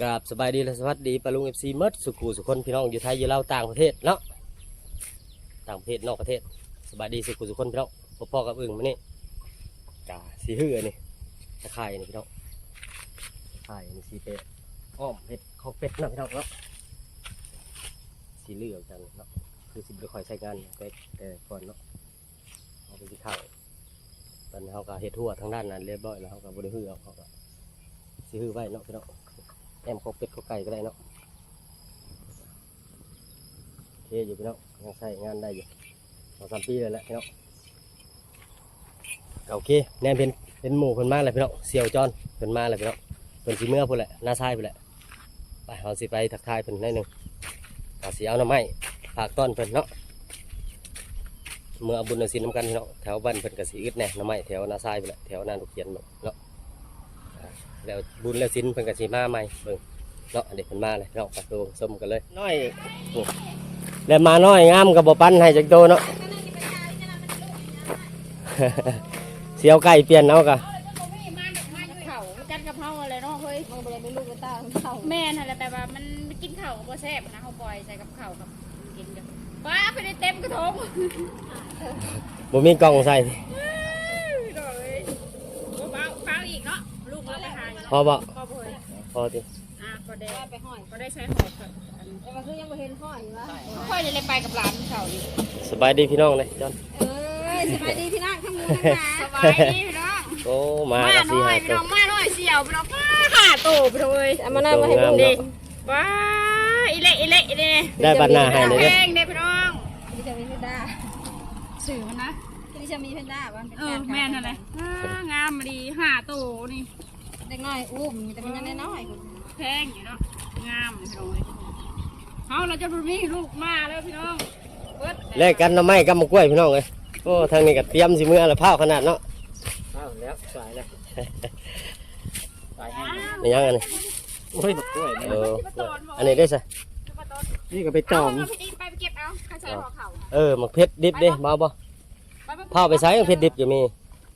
กราบสบายดีและสวัสดีปาลุงเอฟซีเมดสุขูสุคนพี่น้องอยู่ไทยอยู่ลาวต่างประเทศเนาะต่างประเทศนอกประเทศสบายดีสุขูสุคนพี่น้องพ่อพ่อกับอึ่งมานี่กาสีหื้อนี่ตะไคร่นี่พี่น้องตะไคร่นี่สีเป็ดอ้อมเห็ดข้าเป็ดนะพี่น้องเนาะสีเหลืองจังเนาะคือสิบไปคอยใช้งานแต่แต่ก่อนเนาะเอาไปกินข้าวตอนนี้เขาก็เห็ดทั่วทางด้านนั้นเรียบร้อยแล้วเขาก็บริหือเอาเขาก็สีหื้อไว้เนาะพี่น้อง แอมเขาเป็ดเขาไก่ก็ได้เนาะเคอยู่พี่น้องยังใช้งานได้อยู่สองสามปีเลยแหละพี่น้องโอเคแนมเป็นเป็นหมู่เพิ่นมาเลยพี่น้องเสี่ยวจอนเพิ่นมาเลยพี่น้องเพิ่นสีเมื่อพุ่นแหละหน้าซ้ายพุ่นแหละไปเอาสิไปทักทายเพิ่นหน่อยหนึ่งเอาสีเอาหน้ำไม้ฝากต้อนเพิ่นเนาะเมื่อบุญเอาศีน้ำกันพี่น้องแถวบ้านเพิ่นก็สีอึดแน่หน้ำไม้แถวหน้าซ้ายพุ่นแหละแถวหน้าลูกเขียนเนาะ แล้วบุญแล้วสินเพิ่นก็สิมาใหม่เบิ่งเนาะเด็กเพิ่นมาเลยเนาะไปดูชมกันเลยน้อยโอ้แล้วมาน้อยงามก็บ่ปันให้จักโตเนาะ เสียวไก่เปลี่ยนเอากะเขากันกับเฮาอะไรเนาะเฮ้ยมันบ่ได้เป็นลูกเป็นตาของเขาแม่นอะไรแบบว่ามันกินข้าวก็บ่แซ่บนะเฮาปล่อยใส่กับข้าวกับกินกันป้าไปได้เต็มกระทงบ่มีกล่องใส่ ดอกเลยบ่เบาเบาอีกเนาะลูกเราไปหา อยู่พอบ่พอบ่เฮ้ยพอติอะก็ได้ว่าไปห้อยก็ได้ใช้หอกกับอันแต่ว่าคือยังบ่เห็นห้อยอยู่วะค่อยจะเลยไปกับหลานเขาอยู่สบายดีพี่น้องเลยจอนเอ้ยสบายดีพี่น้องทั้งนู้นทั้งหลาสบายดีพี่น้องโอ้มามาก็หสิน่อหายพี่ตัน้วองมาหน่อยเสี่ยวพี่น้องป้าขาโตไปเลยเอามานั่งมาให้ดูงามดิเนาะว้าอีเละอีเละอีเละได้บัตรหน้าให้เลยแพเด้องเด้พี่น้องดิฉันมีเพนด้าสื่อมันนะดิฉันมีเพนด้าบ้างเป็นเอแฟอนแม่นอะไรงามมาดีห้าโตนี่ เด็กน้อยอุ้มแต่มันยังน้อยแพงอยู่เนาะงามเลยพี่น้องเลยเขาเราจะมีลูกมาแล้วพี่น้องเบิดแลกกันหน้ำไม้กับมะกล้วยพี่น้องเลยโอ้ทางนี้ก็เตรียมสิมื้อละพร้าวขนาดเนาะพร้าวแล้วสายแล้วสายไม่ยังอันนี้โอ้ยบักกล้วยเอออันนี้ได้ซะนี่ก็ไปจจออมมพี่ดินไปไปเก็บเอาข้าใส่ห่อเขาเออมักเผ็ดดิบเด้มาบ่พาไปใส่เผ็ดดิบอยู่มี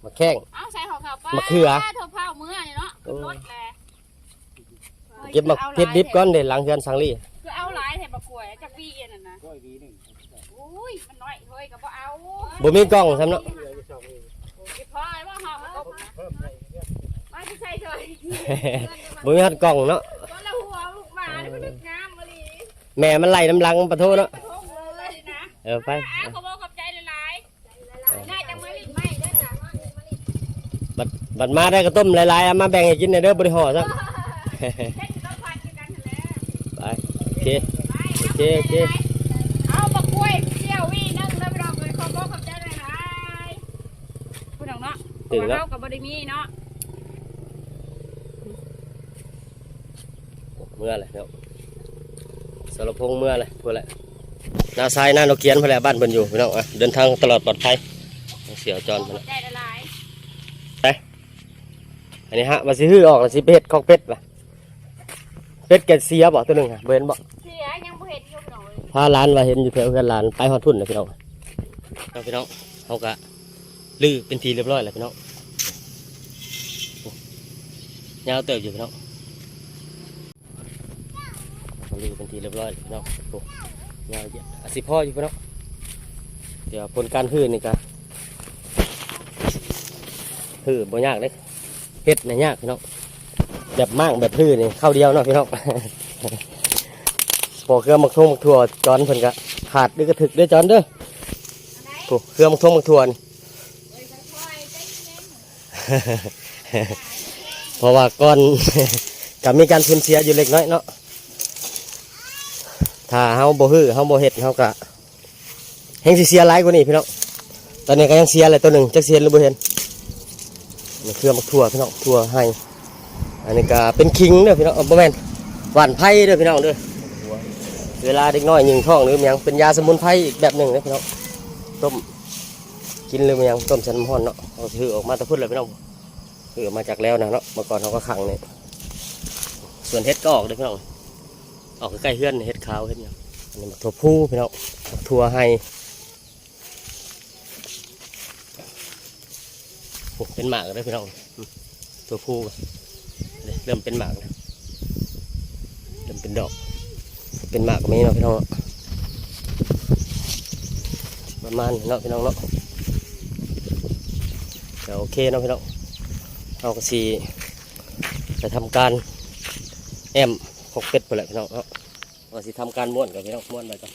มักแข้งเอาใส่ห่อเขาไปมะเขือ เธอเผาเมื่อนี่เนาะ รถแหละเก็บมักเผ็ดดิบก่อนเด้หลังเฮือนสังลีคือเอาหลายแถบประกวยจากพี่เอ็นน่ะนะกล้วยวีหนึ่งอุ้ยมันน้อยเฮ้ยก็บ่เอาบ่มีกล้องซ้ำเนาะเก็บพอไอ้ว่าห่อมันกบนะเพิ่มไปเนี่ยมาที่ใส่เลยบ่มีฮัดกล้องเนาะตอนละหัวลูกหมานี่มันนึกงามมาลีแม่มันไล่น้ำลังปะโทเนาะกระทงเลยนะเออไป อะขอบอกขอบใจหลายๆได้จังมาลิไม่ได้จ้ะ บัดบัดมาได้ก็ต้มหลายๆเอามาแบ่งให้กินหน่อยเด้อบ่ได้ห่อซะแค่ต้องพันกันแหละไปโอเคโอเคโอเคเอาบักกล้วยเสี่ยววีนึงแล้วไปลองเลยขอบอกขอบใจหลายๆพูดถึงเนาะถึงแล้วเฮากับบริมีเนาะเมื่อไหร่เนาะสรพงษ์เมื่อไหร่พุ่นแหละหน้าซ้ายหน้าโนเกียนพุ่นแหละบ้านเพิ่นอยู่พี่น้องอะเดินทางตลอดปลอดภัยเสียวจอนขพุ่นอบน่ะใจหลาย อันนี้ฮะว่าสิฮื้อออกแล้วสิไปเฮ็ดของเป็ดป่ะเป็ดแกเสียบ่ตัวหนึงฮะบ่เห็นบ่ๆเสียยังบ่เห็นอยู่หน่อยพาหลานว่าเห็นอยู่แถวเพื่อนหลานไปฮอดทุ่นเลยพี่น้องเอาพี่น้องเขาก็ลื้อเป็นทีเรียบร้อยแล้วพี่น้องโอ้ยาวเติบอยู่พี่น้องเขาลื้อเป็นทีเรียบร้อยแล้วพี่น้องโอ้ยาวเยอะอาสิพ่ออยู่พี่น้องเดี๋ยวผลการฮื้อนี่ก็ฮื้อบ่ยากเลย เฮ็ดน่ะยากพี่น้องแบบมากแบบฮื้อนี่เข้าวเดียวเนาะพี่น้องพอเครื่องมักทงมักถั่วจอนเพิ่นก็ขาดด้วยกระถึกด้วยจอนเด้อโอ้เครื่องมักทงมักถั่วนี่เพราะว่าก่อนก็มีการสูญเสียอยู่เล็กน้อยเนาะถ้าเฮาบ่ฮื้อเฮาบ่เฮ็ดเฮาก็แฮงสิเสียหลายกว่านี้พี่น้องตอนนี้ก็ยังเสียเลยตัวหนึ่งจักเสียหรือบ่เห็น นี่เครื่องมักถั่วพี่น้องถั่วให้อันนี้ก็เป็นคิงเด้อพี่น้องเอ้าบ่แม่นหวานไผ่เด้อพี่น้องเด้อเวลาเด็กน้อยยิงท้องหรือมันยังเป็นยาสมุนไพรอีกแบบหนึ่งนะพี่น้องต้มกินหรือมันยังต้มสันมอนเนาะเอาถือออกมาตะพุ่นเลยพี่น้องถือออกมาจากแล้วนะเนาะเมื่อก่อนเขาก็ขังเนี่ยส่วนเห็ดก็ออกเลยพี่น้องออกใกล้เฮือนเห็ดขาวเห็ดยังอันนี้มาถั่วพูพี่น้องถั่วให้โอ้ เป็นหมากเลยพี่น้องอืมถั่วพูเริ่มเป็นหมากแล้วเป็นดอก เป็นหมากก็มีเนาะพี่น้องเนาประมาณเนาะพี่น้องเนาะก็โอเคเนาะพี่น้องเราก็สีไปทำการแอมหกเป็ดไปแหละพี่น้องเนาะเราสิทำการม้วนกับพี่น้องม้วนไปกัน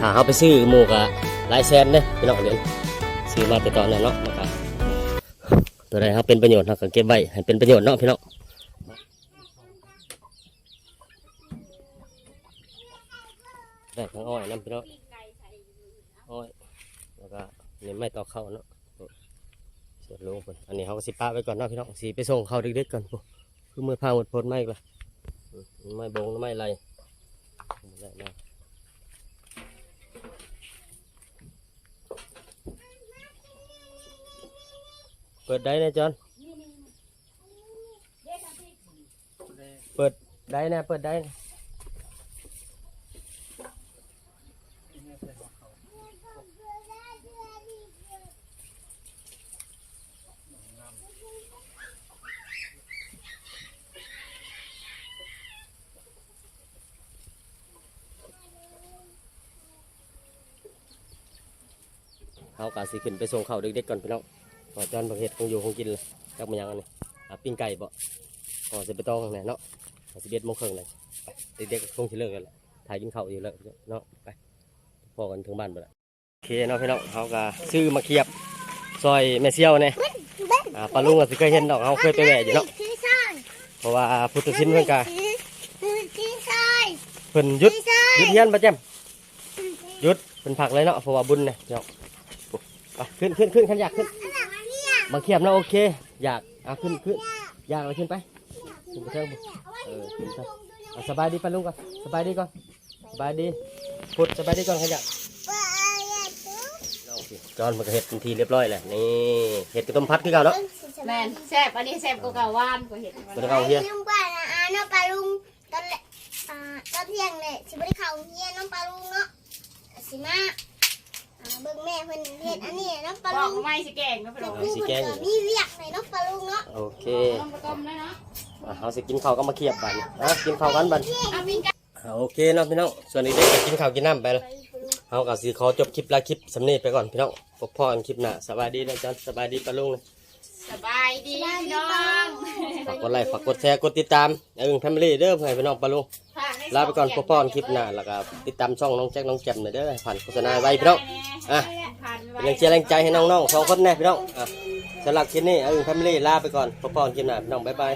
ถ้าเขาไปซื้อหมูกะหลายแสนเนี่ยพี่น้องเดี๋ยวซื้อมาแต่ตอนนั้นเนาะนะครับตัวใดครับเป็นประโยชน์เราก็เก็บไว้ให้เป็นประโยชน์เนาะพี่น้องได้ทั้งอ้อยน้ำพี่น้องอ้อยแล้วก็เนี่ยไม่ต่อเข้าเนาะเสียบลงคนอันนี้เขาก็สิป้าไว้ก่อนเนาะพี่น้องสีไปส่งเขาเด็กๆก่อนพวกคือมือพาหมดพ้นไม่ละไม่บงไม่ไรได้นะเปิดได้นะจอนเปิดได้นะเปิดได้นะเขากาสิขึ้นไปส่งเขาเด็กๆก่อนพี่น้อง พอจอนประเภทคงอยู่คงกินเลยจักมันยังอันนี้อะปิ้งไก่บ่พอจะไปต้องแน่เนาะสิบเอ็ดโมงครึ่งเลยเด็กๆคงจะเลิกกันแหละถ่ายกินข้าวอยู่แล้วเนาะไปพอกันถึงบ้านไปละโอเคเนาะพี่น้องเขาก็ซื้อมาเคียบซอยแม่เซี่ยวเนี่ยปลาลุงก็สิเคยเห็นดอกเขาเคยไปแหวะอยู่เนาะเพราะว่าพุทธศิลป์เพิ่อนกาเพิ่นยุดยุดเฮียนประจำยุดเป็นผักเลยเนาะเพราะว่าบุญเนี่ยเนาะไปขึ้นขึ้นขึ้นขันอยากขึ้น บางเขียบเนาะโอเค อยากอะขึ้นขึ้นอยากเลยขึ้นไปขึ้นไปเทิงบุเออขึ้นไปอะสบายดีปะลุงก่อนสบายดีก่อนสบายดีพุดสบายดีก่อนขันอยากเอาสิจอนมันก็เห็ดเป็นทีเรียบร้อยแหละนี่เห็ดกระต้มพัดคือเก่าเนาะแมนแซ่บอันนี้แซ่บกว่าเก่าว่านกว่าเห็ดเป็นเก่าเฮียลุงป้านะอาน้องปลาลุงตอนแรกอ่าตอนเที่ยงเลยสิบริเขาเฮียน้องปลาลุงเนาะสิมา อ่าเบิ่งแม่เพิ่นเฮ็ดอันนี้น้องปลาบอลุกงไม่สิแกงนะพี่น้องกูเพิ่นก็มีเวียกในน้องปลาลุงเนาะโอเคต้มต้มเลยเนาะอะเอาสิกินข้าวก็มาเขียบบัดนอะกินข้าวกันบัดเอาปิ้งไก่อะโอเคเนาะพี่น้องส่วนนี้เด็กก็กินข้าวกินน้ำไปแล้วเอาก็สิขอจบคลิปและคลิปสำเนีไปก่อนพี่น้องพบพ่อกันคลิปหน้าสบายดีนะจ๊ะสบายดีปะลุงนะสบายดีพี่น้องฝากกดไลค์ฝากกดแชร์กดติดตามอย่าลืมแฟมิลี่เด้อเพื่อให้พี่น้องปะลุง ลาไปก่อนพบพ่อนคลิปหน้าแล้วก็ติดตามช่องน้องแจ็คน้องแจมหน่อยเด้อผ่านโฆษณาไว้พี่น้องอะเป็นแรงเชียร์แรงใจให้น้องๆสองคนแน่พี่น้องอะสำหรับคลิปนี้อย่าลืมแฟมิลี่ลาไปก่อนพบพ่อนคลิปหน้าพี่น้องบ๊ายบาย